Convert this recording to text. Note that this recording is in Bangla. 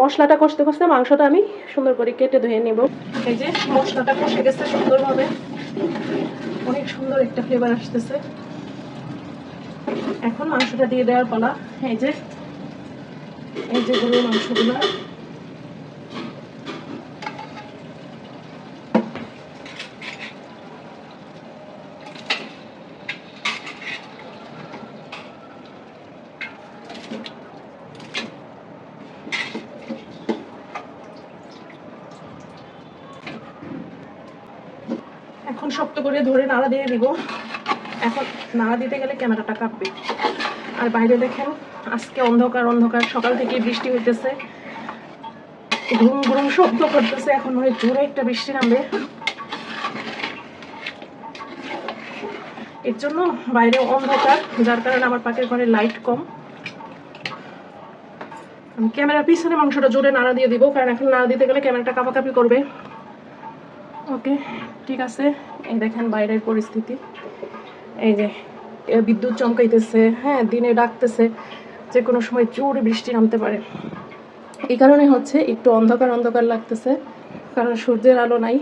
মশলাটা কষতে কষতে মাংসটা আমি সুন্দর করে কেটে ধুয়ে নেব। এই যে মশলাটা কষে গেছে সুন্দরভাবে। অনেক সুন্দর একটা ফ্লেভার আসতেছে। এখন মাংসটা দিয়ে দেওয়ার পালা। এই যে এই যে গরুর মাংসগুলো। এখন শক্ত করে ধরে নাড়া দিয়ে দিব। এখন নাড়া দিতে গেলে ক্যামেরাটা কাঁপবে। আর বাইরে দেখেন, আজকে অন্ধকার অন্ধকার, সকাল থেকে বৃষ্টি হইতেছে। ঘুম ঘুম শব্দ করতেছে, এখন হয় জোরে একটা বৃষ্টি নামবে। এর জন্য বাইরে অন্ধকার, যার কারণে আমার পাকের ঘরে লাইট কম। আমি ক্যামেরার পিছনে মাংসটা জোরে নাড়া দিয়ে দিব, কারণ এখন নাড়া দিতে গেলে ক্যামেরাটা কাঁপাকাঁপি করবে। ওকে, ঠিক আছে। এই দেখেন বাইরের পরিস্থিতি। এই যে বিদ্যুৎ চমকাইতেছে হ্যাঁ দিনে ডাকতেছে, যে কোনো সময় জোরে বৃষ্টি নামতে পারে। এই কারণে হচ্ছে একটু অন্ধকার অন্ধকার লাগতেছে, কারণ সূর্যের আলো নাই।